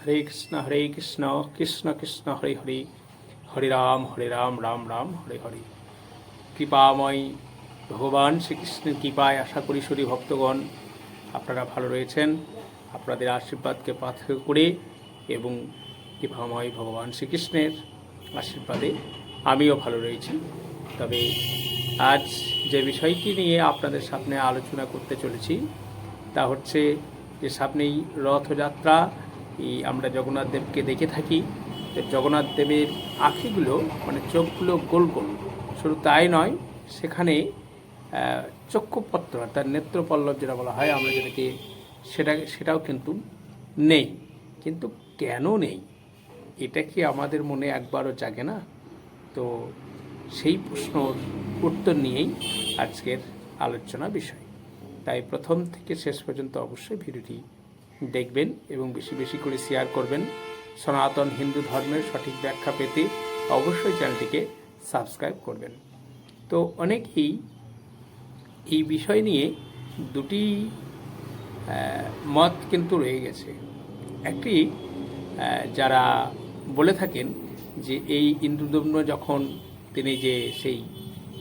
হরে কৃষ্ণ হরে কৃষ্ণ কৃষ্ণ কৃষ্ণ, হরে হরে। হরে রাম হরে রাম রাম রাম, হরে হরে। কৃপাময় ভগবান শ্রীকৃষ্ণের কৃপায় আশা করি শরী ভক্তগণ, আপনারা ভালো রয়েছেন। আপনাদের আশীর্বাদকে পাথর করে এবং কৃপাময় ভগবান শ্রীকৃষ্ণের আশীর্বাদে আমিও ভালো রয়েছি। তবে আজ যে বিষয়টি নিয়ে আপনাদের সামনে আলোচনা করতে চলেছি, তা হচ্ছে যে সামনেই রথযাত্রা আমরা জগন্নাথ দেবকে দেখে থাকি জগন্নাথ দেবের আখিগুলো মানে চোখগুলো গোল গোল। শুধু তাই নয়, সেখানে চক্ষুপত্র, অর্থাৎ নেত্রপল্লব যেটা বলা হয়, আমরা যেটাকে, সেটা, সেটাও কিন্তু নেই। কিন্তু কেন নেই? এটা কি আমাদের মনে একবারও জাগে না? তো সেই প্রশ্নর উত্তর নিয়েই আজকের আলোচনা বিষয়। তাই প্রথম থেকে শেষ পর্যন্ত অবশ্যই ভিডিওটি দেখবেন এবং বেশি বেশি করে শেয়ার করবেন। সনাতন হিন্দু ধর্মের সঠিক ব্যাখ্যা পেতে অবশ্যই চ্যানেলটিকে সাবস্ক্রাইব করবেন। তো অনেকেই এই বিষয় নিয়ে দুটি মত কিন্তু রয়ে গেছে। একটি যারা বলে থাকেন যে এই ইন্দ্রদম্ন যখন তিনি যে সেই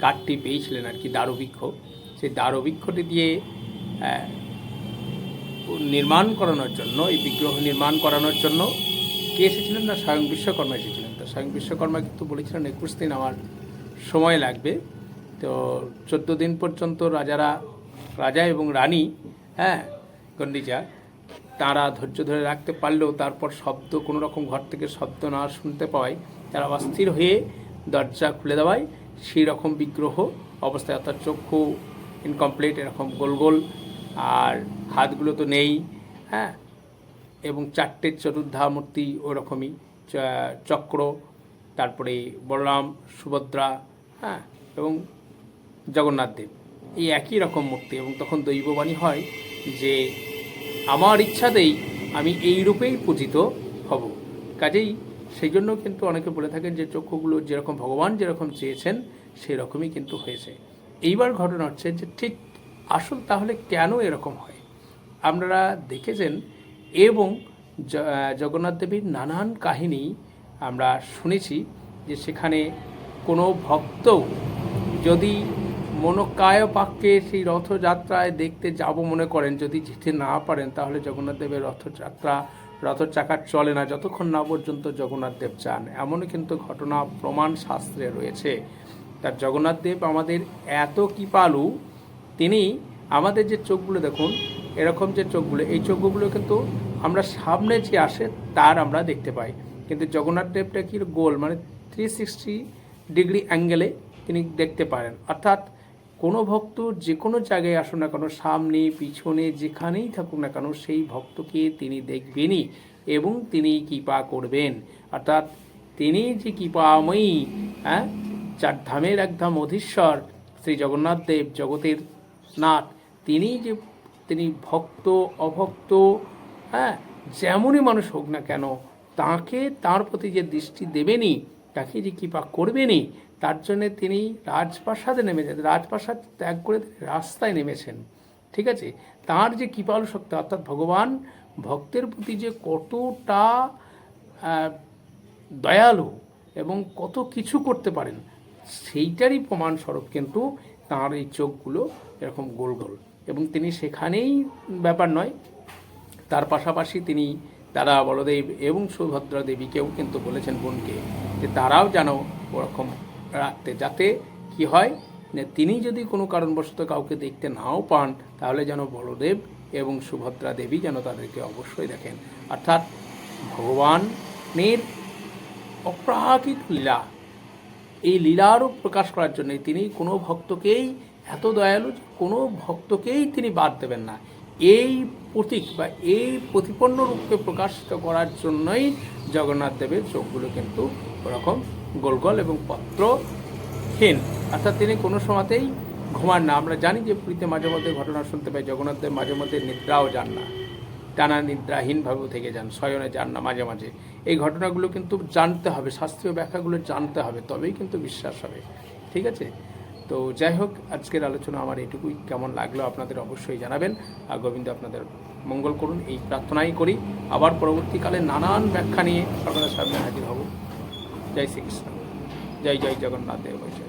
কাঠটি পেয়েছিলেন আর কি, দারুবৃক্ষ, সেই দারুবৃক্ষটি দিয়ে নির্মাণ করানোর জন্য, এই বিগ্রহ নির্মাণ করানোর জন্য কে এসেছিলেন না? স্বয়ং বিশ্বকর্মা এসেছিলেন। তো স্বয়ং বিশ্বকর্মা কিন্তু বলেছিলেন, একুশ দিন আমার সময় লাগবে। তো চোদ্দ দিন পর্যন্ত রাজারা, রাজা এবং রানী হ্যাঁ গন্ডিজা তারা ধৈর্য ধরে রাখতে পারলেও তারপর শব্দ, কোনো রকম ঘর থেকে শব্দ না শুনতে পাওয়ায় তারা অস্থির হয়ে দরজা খুলে দেওয়ায় সেই রকম বিগ্রহ অবস্থায়, অর্থাৎ চক্ষু ইনকমপ্লিট এরকম গোল গোল আর হাতগুলো তো নেই হ্যাঁ? এবং চারটে চতুর্ধা মূর্তি ওরকমই চক্র, তারপরে বলরাম, সুভদ্রা হ্যাঁ? এবং জগন্নাথ দেব। এই একই রকম মূর্তি এবং তখন দৈববাণী হয় যে, আমার ইচ্ছাতেই আমি এই রূপেই পূজিত হব। কাজেই সেই জন্য কিন্তু অনেকে বলে থাকেন যে, চক্ষুগুলো যেরকম ভগবান যেরকম চেয়েছেন, সেরকমই কিন্তু হয়েছে। এইবার ঘটনা হচ্ছে যে, ঠিক আসল তাহলে কেন এরকম হয়? আপনারা দেখেছেন এবং জগন্নাথ দেবীর নানান কাহিনী আমরা শুনেছি যে সেখানে কোনো ভক্ত যদি মনোকায় পাককে সেই রথযাত্রায় দেখতে যাব মনে করেন, যদি যেতে না পারেন, তাহলে জগন্নাথ দেবের রথযাত্রা রথের চাকা চলে না যতক্ষণ না পর্যন্ত জগন্নাথ দেব চান এমনও কিন্তু ঘটনা প্রমাণ শাস্ত্রে রয়েছে। তার জগন্নাথ দেব আমাদের এত কৃপালু তিনি আমাদের যে চোখগুলো দেখুন, এরকম যে চোখগুলো, এই চোখগুলো কিন্তু আমরা সামনে যে আসে তার আমরা দেখতে পাই। কিন্তু জগন্নাথ দেবটা কি গোল মানে থ্রি সিক্সটি ডিগ্রি অ্যাঙ্গেলে তিনি দেখতে পারেন। অর্থাৎ কোনো ভক্ত যে কোনো জায়গায় আসুন না কেন, সামনে, পিছনে, যেখানেই থাকুক না কেন, সেই ভক্তকে তিনি দেখবেনই এবং তিনি কৃপা করবেন। অর্থাৎ তিনি যে কৃপাময়ী হ্যাঁ চার ধামের এক ধাম অধীশ্বর, শ্রী জগন্নাথ দেব জগতের নাথ তিনি যে, তিনি ভক্ত, অভক্ত হ্যাঁ যেমনই মানুষ হোক না কেন, তাকে, তার প্রতি যে দৃষ্টি দেবেনি তাকে যে কৃপা করবেনই, তার জন্য তিনি রাজপ্রাসাদে নেমেছেন, রাজপ্রাসাদ ত্যাগ করে রাস্তায় নেমেছেন। ঠিক আছে? তার যে কৃপালু শক্তি, অর্থাৎ ভগবান ভক্তের প্রতি যে কতটা দয়ালু এবং কত কিছু করতে পারেন, সেইটারই প্রমাণস্বরূপ কিন্তু তাঁর এই চোখগুলো এরকম গোল গোল। এবং তিনি সেখানেই ব্যাপার নয়, তার পাশাপাশি তিনি দাদা বলদেব এবং সুভদ্রা দেবীকেও কিন্তু বলেছেন বোনকে যে তারাও যেন ওরকম রাখতে, যাতে কি হয় যে তিনি যদি কোনো কারণবশত কাউকে দেখতে নাও পান, তাহলে যেন বলদেব এবং সুভদ্রা দেবী যেন তাদেরকে অবশ্যই দেখেন। অর্থাৎ ভগবানের অপ্রাকৃত লীলা এই লীলারও প্রকাশ করার জন্য তিনি কোনো ভক্তকেই, এত দয়ালু কোনো ভক্তকেই তিনি বাদ দেবেন না। এই প্রতীক বা এই প্রতিপন্ন রূপকে প্রকাশিত করার জন্যই জগন্নাথ দেবের চোখগুলো কিন্তু ওরকম গোল গোল এবং পত্রহীন। অর্থাৎ তিনি কোনো সময়তেই ঘুমান না। আমরা জানি যে পুরীতে মাঝে মধ্যে ঘটনা শুনতে পাই জগন্নাথ দেব মাঝে মধ্যে নিদ্রাও যান না। টানা নিদ্রাহীনভাবেও থেকে যান শয়নে যান না মাঝে মাঝে। এই ঘটনাগুলো কিন্তু জানতে হবে, শাস্ত্রীয় ব্যাখ্যাগুলো জানতে হবে, তবেই কিন্তু বিশ্বাস হবে। ঠিক আছে? তো যাই হোক, আজকের আলোচনা আমার এটুকুই কেমন লাগল আপনাদের অবশ্যই জানাবেন। আর গোবিন্দ আপনাদের মঙ্গল করুন, এই প্রার্থনাই করি। আবার পরবর্তীকালে নানান ব্যাখ্যা নিয়ে সকলের সামনে হাজির হব। জয় শ্রীকৃষ্ণ। জয় জয় জগন্নাথ দেব, জয়।